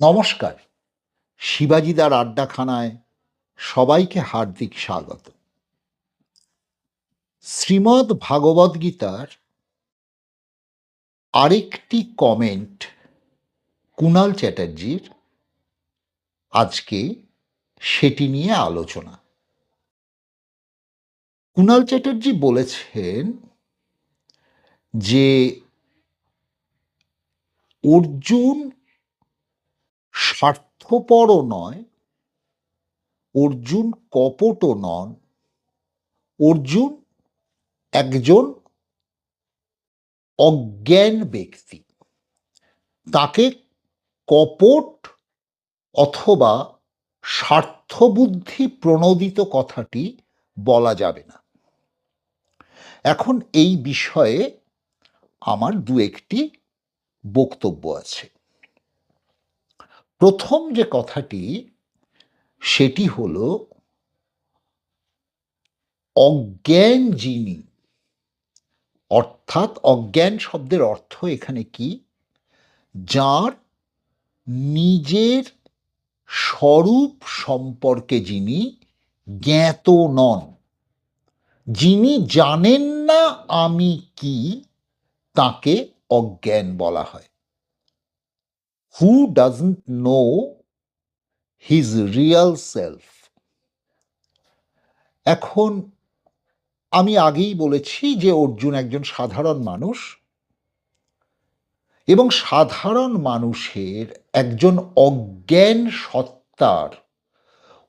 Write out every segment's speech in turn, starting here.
নমস্কার। শিবাজিদার আড্ডাখানায় সবাইকে হার্দিক স্বাগত। শ্রীমদ্ ভাগবত গীতার আরেকটি কমেন্ট কুণাল চ্যাটার্জির আজকে সেটি নিয়ে আলোচনা। কুণাল চ্যাটার্জি বলেছেন যে অর্জুন স্বার্থপরও নয়, অর্জুন কপটও নন। অর্জুন একজন অজ্ঞান ব্যক্তি। তাকে কপট অথবা স্বার্থবুদ্ধি প্রণোদিত কথাটি বলা যাবে না। এখন এই বিষয়ে আমার দু একটি বক্তব্য আছে। প্রথম যে কথাটি, সেটি হল, অজ্ঞান যিনি, অর্থাৎ অজ্ঞান শব্দের অর্থ এখানে কি? যার নিজের স্বরূপ সম্পর্কে যিনি জ্ঞাত নন। যিনি জানেন না আমি কি, তাকে অজ্ঞান বলা হয়। Who doesn't know his real self এখন আমি আগেই বলেছি যে অর্জুন একজন সাধারণ মানুষ এবং সাধারণ মানুষের একজন অজ্ঞান সত্তার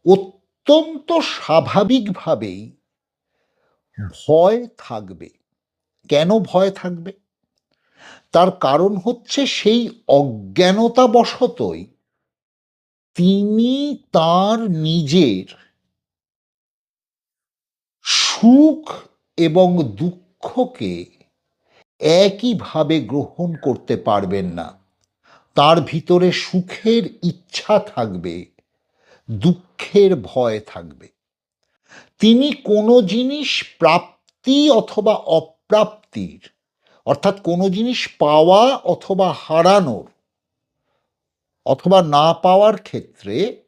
অত্যন্ত স্বাভাবিকভাবেই ভয় থাকবে। কেন ভয় থাকবে? তার কারণ হচ্ছে সেই অজ্ঞানতাবশতই তিনি তার নিজের সুখ এবং দুঃখকে একইভাবে গ্রহণ করতে পারবেন না। তার ভিতরে সুখের ইচ্ছা থাকবে, দুঃখের ভয় থাকবে। তিনি কোনো জিনিস প্রাপ্তি অথবা অপ্রাপ্তির অর্থাৎ কোনো জিনিস পাওয়া অথবা হারানোর অথবা না পাওয়ার ক্ষেত্রে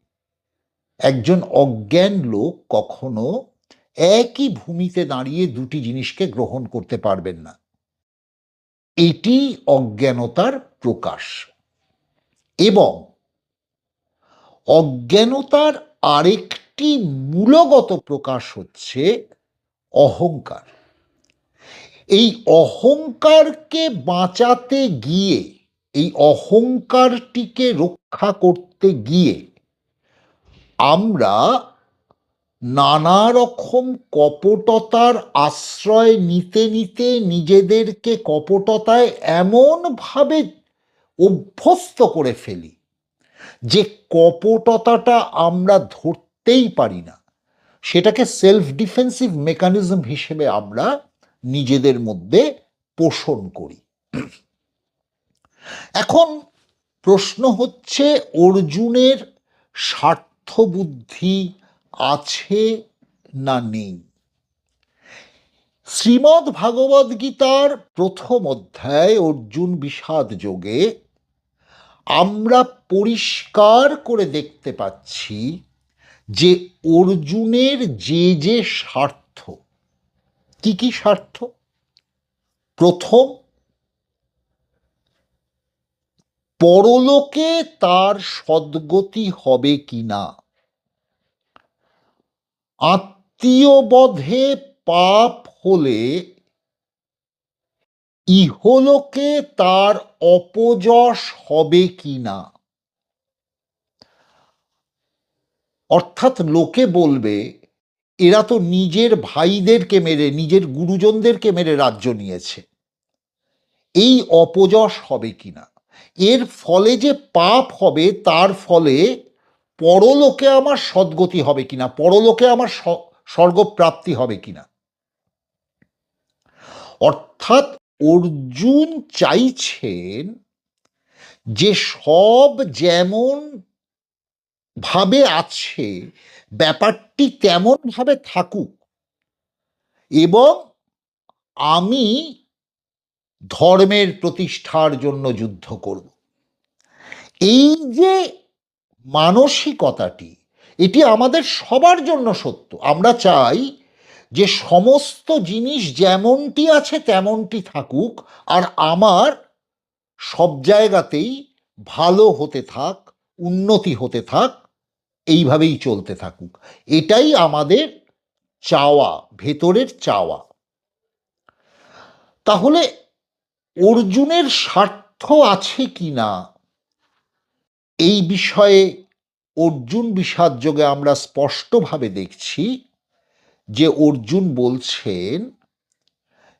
একজন অজ্ঞান লোক কখনো একই ভূমিতে দাঁড়িয়ে দুটি জিনিসকে গ্রহণ করতে পারবেন না। এটি অজ্ঞানতার প্রকাশ। এবং অজ্ঞানতার আরেকটি মূলগত প্রকাশ হচ্ছে অহংকার। এই অহংকারকে বাঁচাতে গিয়ে, এই অহংকারটিকে রক্ষা করতে গিয়ে আমরা নানা রকম কপটতার আশ্রয় নিতে নিতে নিজেদেরকে কপটতায় এমনভাবে অভ্যস্ত করে ফেলি যে কপটতাটা আমরা ধরতেই পারি না। সেটাকে সেলফ ডিফেন্সিভ মেকানিজম হিসেবে আমরা নিজেদের মধ্যে পোষণ করি। এখন প্রশ্ন হচ্ছে, অর্জুনের স্বার্থবুদ্ধি আছে না নেই? শ্রীমদ্ ভাগবত গীতার প্রথম অধ্যায়, অর্জুন বিষাদ যোগে আমরা পরিষ্কার করে দেখতে পাচ্ছি যে অর্জুনের যে যে স্বার্থ কি কি স্বার্থ? প্রথম, পরলোকে তার সদ্গতি হবে কি না আত্মীয়বধে পাপ হলে ইহলোকে তার অপযশ হবে কি না অর্থাৎ লোকে বলবে এরা তো নিজের ভাইদেরকে মেরে, নিজের গুরুজনদেরকে মেরে রাজ্য নিয়েছে। এই অপযশ হবে কিনা এর ফলে যে পাপ হবে, তার ফলে পরলোকে আমার সদ্গতি হবে কিনা পরলোকে আমার স্বর্গপ্রাপ্তি হবে কিনা অর্থাৎ অর্জুন চাইছেন যে সব যেমন ভাবে আছে ব্যাপারটি তেমন ভাবে থাকুক। এবং আমি ধর্মের প্রতিষ্ঠার জন্য যুদ্ধ করব। এই যে মানসিকতাটি, এটি আমাদের সবার জন্য সত্য। আমরা চাই যে সমস্ত জিনিস যেমনটি আছে তেমনটি থাকুক, আর আমার সব জায়গাতেই ভালো হতে থাক, উন্নতি হতে থাক এইভাবেই চলতে থাকুক। এটাই আমাদের চাওয়া, ভেতরের চাওয়া। তাহলে অর্জুনের স্বার্থ আছে কি না? এই বিষয়ে অর্জুন বিষাদ যোগে আমরা স্পষ্টভাবে দেখছি যে অর্জুন বলছেন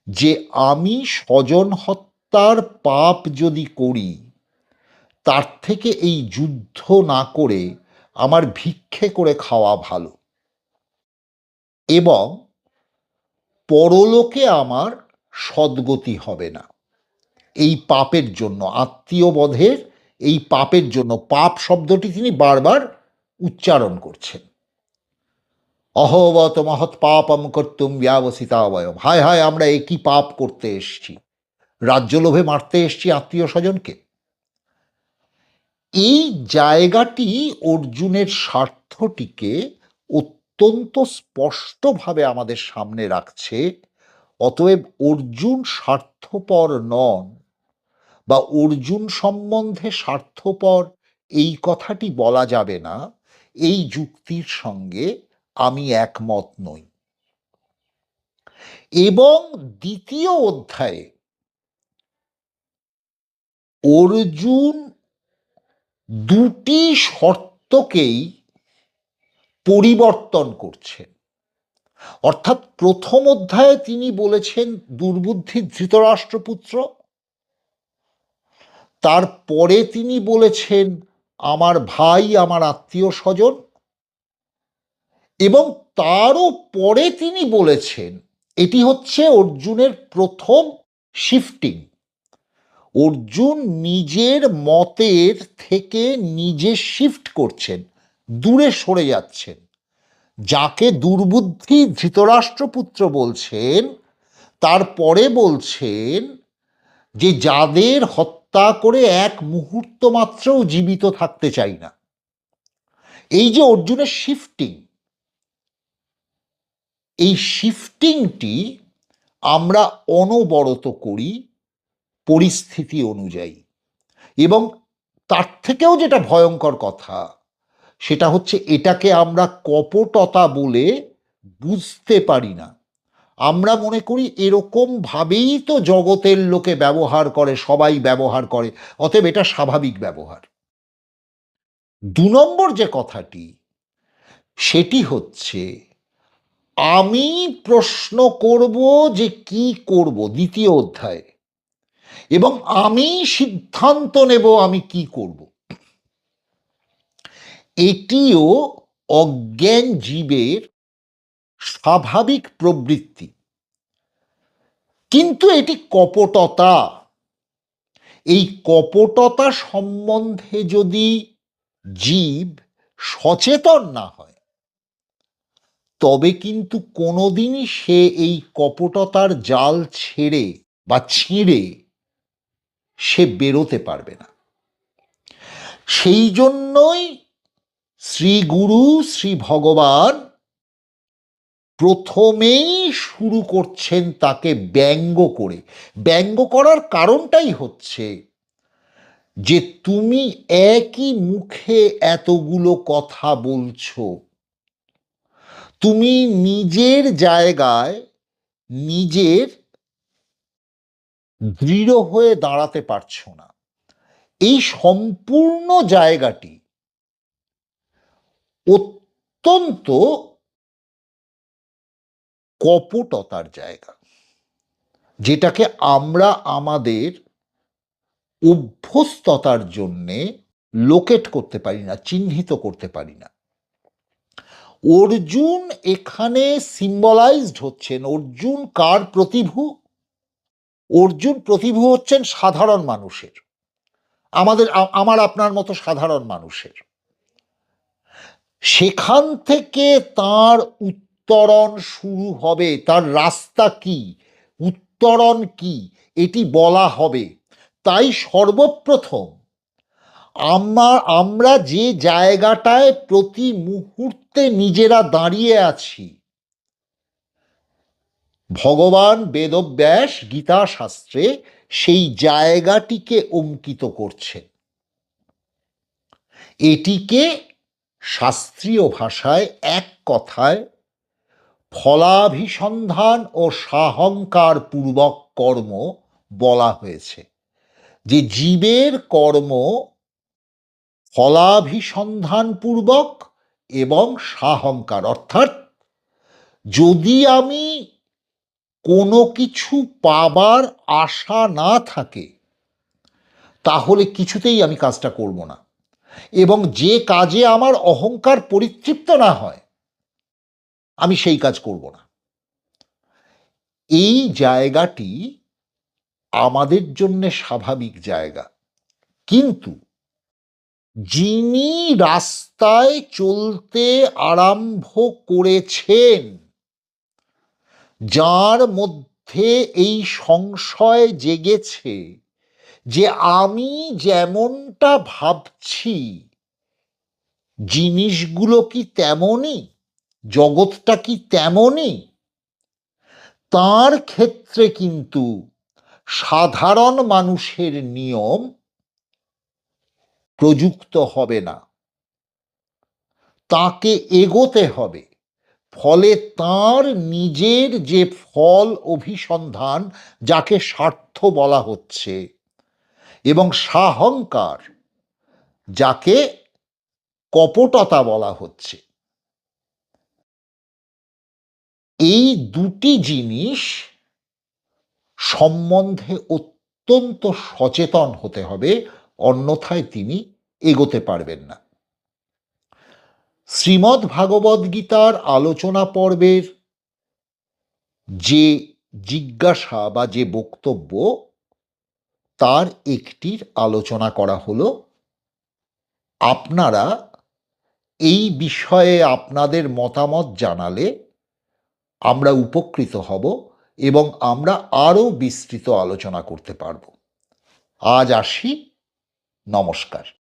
যে আমি স্বজন হত্যার পাপ যদি করি, তার থেকে এই যুদ্ধ না করে আমার ভিক্ষে করে খাওয়া ভালো। এবং পরলোকে আমার সদ্গতি হবে না। এই পাপের জন্য আত্মীয় বধের এই পাপের জন্য, পাপ শব্দটি তিনি বারবার উচ্চারণ করছেন। অহবত মহৎ পাপম কর্তুম ব্যবসিতাবয়ম হায় হায়, আমরা একই পাপ করতে এসছি? রাজ্য লোভে মারতে এসছি আত্মীয় স্বজনকে। এই জায়গাটি অর্জুনের স্বার্থটিকে অত্যন্ত স্পষ্টভাবে আমাদের সামনে রাখছে। অতএব অর্জুন স্বার্থপর নন বা অর্জুন সম্বন্ধে স্বার্থপর এই কথাটি বলা যাবে না। এই যুক্তির সঙ্গে আমি একমত নই। এবং দ্বিতীয় অধ্যায়ে অর্জুন দুটি শর্তকেই পরিবর্তন করছেন। অর্থাৎ প্রথম অধ্যায়ে তিনি বলেছেন দুর্বুদ্ধি ধৃতরাষ্ট্রপুত্র, তারপরে তিনি বলেছেন আমার ভাই, আমার আত্মীয় স্বজন এবং তারও পরে তিনি বলেছেন, এটি হচ্ছে অর্জুনের প্রথম শিফটিং অর্জুন নিজের মতের থেকে নিজে শিফট করছেন, দূরে সরে যাচ্ছেন। যাকে দুর্বুদ্ধি ধৃতরাষ্ট্রপুত্র বলছেন তারপরে বলছেন যে যাদের হত্যা করে এক মুহূর্ত মাত্রও জীবিত থাকতে চাই না। এই যে অর্জুনের শিফটিং এই শিফটিংটি আমরা অনবরত করি পরিস্থিতি অনুযায়ী। এবং তার থেকেও যেটা ভয়ঙ্কর কথা, সেটা হচ্ছে এটাকে আমরা কপটতা বলে বুঝতে পারি না। আমরা মনে করি এরকম ভাবেই তো জগতের লোকে ব্যবহার করে, সবাই ব্যবহার করে, অতএব এটা স্বাভাবিক ব্যবহার। দু নম্বর যে কথাটি, সেটি হচ্ছে আমি প্রশ্ন করব যে কি করব, দ্বিতীয় অধ্যায়ে। এবং আমি সিদ্ধান্ত নেব আমি কি করব। এটিও অজ্ঞান জীবের স্বাভাবিক প্রবৃত্তি। কিন্তু এটি কপটতা। এই কপটতা সম্বন্ধে যদি জীব সচেতন না হয়, তবে কিন্তু কোনোদিনই সে এই কপটতার জাল ছেড়ে বা ছিঁড়ে সে বেরোতে পারবে না। সেই জন্যই শ্রী গুরু, শ্রী ভগবান প্রথমেই শুরু করছেন তাকে ব্যঙ্গ করে। ব্যঙ্গ করার কারণটাই হচ্ছে যে তুমি একই মুখে এতগুলো কথা বলছো। তুমি নিজের জায়গায় নিজের দৃঢ় হয়ে দাঁড়াতে পারছ না। এই সম্পূর্ণ জায়গাটি অত্যন্ত কপটতার জায়গা, যেটাকে আমরা আমাদের অভ্যস্ততার জন্যে লোকেট করতে পারি না, চিহ্নিত করতে পারি না। অর্জুন এখানে সিম্বলাইজড হচ্ছেন। অর্জুন কার প্রতিভু? অর্জুন প্রতিভু হচ্ছেন সাধারণ মানুষের। আমাদের, আমার আপনার মতো সাধারণ মানুষের। সেখান থেকে তার উত্তরণ শুরু হবে, তার রাস্তা কি, উত্তরণ কি, এটি বলা হবে। তাই সর্বপ্রথম আমার আমরা যে জায়গাটায় প্রতি মুহূর্তে নিজেরা দাঁড়িয়ে আছি ভগবান বেদব্যাস গীতা শাস্ত্রে সেই জায়গাটিকে অঙ্কিত করছেন। এটিকে শাস্ত্রীয় ভাষায় এক কথায় ফলাভিসন্ধান ও সাহংকার পূর্বক কর্ম বলা হয়েছে, যে জীবের কর্ম ফলাভিসন্ধান পূর্বক এবং সাহংকার। অর্থাৎ যদি আমি কোনো কিছু পাবার আশা না থাকে, তাহলে কিছুতেই আমি কাজটা করব না। এবং যে কাজে আমার অহংকার পরিতৃপ্ত না হয়, আমি সেই কাজ করব না। এই জায়গাটি আমাদের জন্য স্বাভাবিক জায়গা। কিন্তু যিনি রাস্তায় চলতে আরম্ভ করেছেন যার মধ্যে এই সংশয় জেগেছে যে আমি যেমনটা ভাবছি, জিনিসগুলো কি তেমনই? জগৎটা কি তেমনই? তার ক্ষেত্রে কিন্তু সাধারণ মানুষের নিয়ম প্রযুক্ত হবে না। তাকে এগোতে হবে। ফলে তার নিজের যে ফল অভিসন্ধান, যাকে স্বার্থ বলা হচ্ছে, এবং সাহংকার, যাকে কপটতা বলা হচ্ছে। এই দুটি জিনিস সম্বন্ধে অত্যন্ত সচেতন হতে হবে, অন্যথায় তিনি এগোতে পারবেন না। শ্রীমদ্ ভাগবত গীতার আলোচনা পর্বের যে জিজ্ঞাসা বা যে বক্তব্য, তার একটির আলোচনা করা হলো, আপনারা এই বিষয়ে আপনাদের মতামত জানালে আমরা উপকৃত হব এবং আমরা আরও বিস্তৃত আলোচনা করতে পারব। আজ আসি, নমস্কার।